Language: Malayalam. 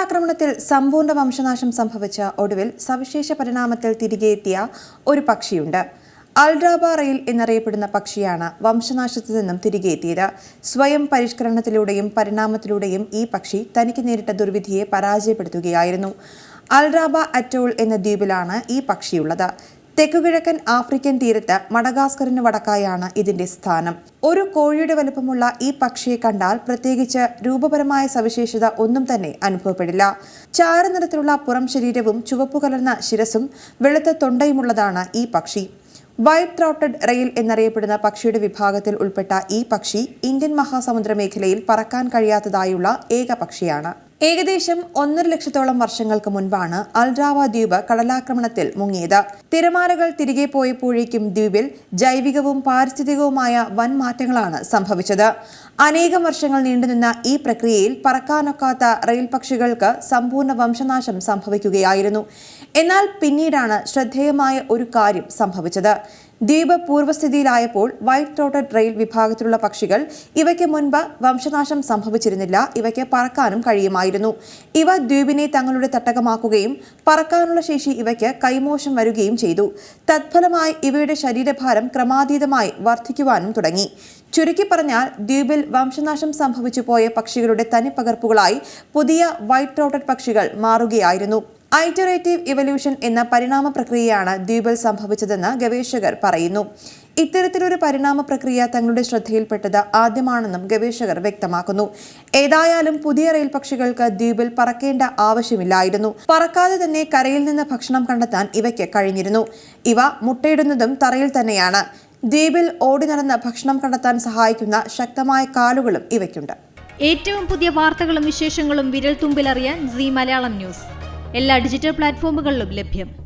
കടലാക്രമണത്തിൽ സമ്പൂർണ വംശനാശം സംഭവിച്ച ഒടുവിൽ സവിശേഷ പരിണാമത്തിൽ തിരികെ എത്തിയ ഒരു പക്ഷിയുണ്ട്. അൽഡ്രാബ റെയിൽ എന്നറിയപ്പെടുന്ന പക്ഷിയാണ് വംശനാശത്തിൽ നിന്നും തിരികെ എത്തിയത് സ്വയം പരിഷ്കരണത്തിലൂടെയും പരിണാമത്തിലൂടെയും ഈ പക്ഷി തനിക്ക് നേരിട്ട ദുർവിധിയെ പരാജയപ്പെടുത്തുകയായിരുന്നു. അൽറാബ അറ്റോൾ എന്ന ദ്വീപിലാണ് ഈ പക്ഷിയുള്ളത്. തെക്കുകിഴക്കൻ ആഫ്രിക്കൻ തീരത്ത് മഡഗാസ്കറിന് വടക്കായാണ് ഇതിന്റെ സ്ഥാനം. ഒരു കോഴിയുടെ വലുപ്പമുള്ള ഈ പക്ഷിയെ കണ്ടാൽ പ്രത്യേകിച്ച് രൂപപരമായ സവിശേഷത ഒന്നും തന്നെ അനുഭവപ്പെടില്ല. ചാരനിറത്തിലുള്ള പുറം ശരീരവും ചുവപ്പു കലർന്ന ശിരസും വെളുത്ത തൊണ്ടയുമുള്ളതാണ് ഈ പക്ഷി. വൈറ്റ് ത്രോട്ടഡ് റെയിൽ എന്നറിയപ്പെടുന്ന പക്ഷിയുടെ വിഭാഗത്തിൽ ഉൾപ്പെട്ട ഈ പക്ഷി ഇന്ത്യൻ മഹാസമുദ്ര മേഖലയിൽ പറക്കാൻ കഴിയാത്തതായുള്ള ഏക പക്ഷിയാണ്. ഏകദേശം ഒന്നര ലക്ഷത്തോളം വർഷങ്ങൾക്ക് മുൻപാണ് അൽഡ്രാവ ദ്വീപ് കടലാക്രമണത്തിൽ മുങ്ങിയത്. തിരമാലകൾ തിരികെ പോയപ്പോഴേക്കും ദ്വീപിൽ ജൈവികവും പാരിസ്ഥിതികവുമായ വൻ മാറ്റങ്ങളാണ് സംഭവിച്ചത്. അനേകം വർഷങ്ങൾ നീണ്ടുനിന്ന ഈ പ്രക്രിയയിൽ പറക്കാനൊക്കാത്ത റെയിൽ പക്ഷികൾക്ക് സമ്പൂർണ വംശനാശം സംഭവിക്കുകയായിരുന്നു. എന്നാൽ പിന്നീടാണ് ശ്രദ്ധേയമായ ഒരു കാര്യം സംഭവിച്ചത്. ദ്വീപ് പൂർവസ്ഥിതിയിലായപ്പോൾ വൈറ്റ് ത്രോട്ടഡ് റെയിൽ വിഭാഗത്തിലുള്ള പക്ഷികൾ ഇവയ്ക്ക് മുൻപ് വംശനാശം സംഭവിച്ചിരുന്നില്ല ഇവയ്ക്ക് പറക്കാനും കഴിയുമായിരുന്നു. ഇവ ദ്വീപിനെ തങ്ങളുടെ തട്ടകമാക്കുകയും പറക്കാനുള്ള ശേഷി ഇവയ്ക്ക് കൈമോശം വരികയും ചെയ്തു. തത്ഫലമായി ഇവയുടെ ശരീരഭാരം ക്രമാതീതമായി വർദ്ധിക്കുവാനും തുടങ്ങി. ചുരുക്കി പറഞ്ഞാൽ ദ്വീപിൽ വംശനാശം സംഭവിച്ചു പോയ പക്ഷികളുടെ തനിപ്പകർപ്പുകളായി പുതിയ വൈറ്റ് ത്രോട്ടഡ് പക്ഷികൾ മാറുകയായിരുന്നു. ഐറ്ററേറ്റീവ് ഇവല്യൂഷൻ എന്ന പരിണാമ പ്രക്രിയയാണ് ദ്വീപിൽ സംഭവിച്ചതെന്ന് ഗവേഷകർ പറയുന്നു. ഇത്തരത്തിലൊരു പരിണാമ പ്രക്രിയ തങ്ങളുടെ ശ്രദ്ധയിൽപ്പെട്ടത് ആദ്യമാണെന്നും ഗവേഷകർ വ്യക്തമാക്കുന്നു. ഏതായാലും പുതിയ റെയിൽ പക്ഷികൾക്ക് ദ്വീപിൽ പറക്കേണ്ട ആവശ്യമില്ലായിരുന്നു. പറക്കാതെ തന്നെ കരയിൽ നിന്ന് ഭക്ഷണം കണ്ടെത്താൻ ഇവയ്ക്ക് കഴിഞ്ഞിരുന്നു. ഇവ മുട്ടയിടുന്നതും തറയിൽ തന്നെയാണ്. ദ്വീപിൽ ഓടി നടന്ന് ഭക്ഷണം കണ്ടെത്താൻ സഹായിക്കുന്ന ശക്തമായ കാലുകളും ഇവയ്ക്കുണ്ട്. ഏറ്റവും പുതിയ വാർത്തകളും വിശേഷങ്ങളും വിരൽ തുമ്പിലറിയാൻ സി മലയാളം ന്യൂസ്. എല്ലാ ഡിജിറ്റൽ പ്ലാറ്റ്ഫോമുകളിലും ലഭ്യം.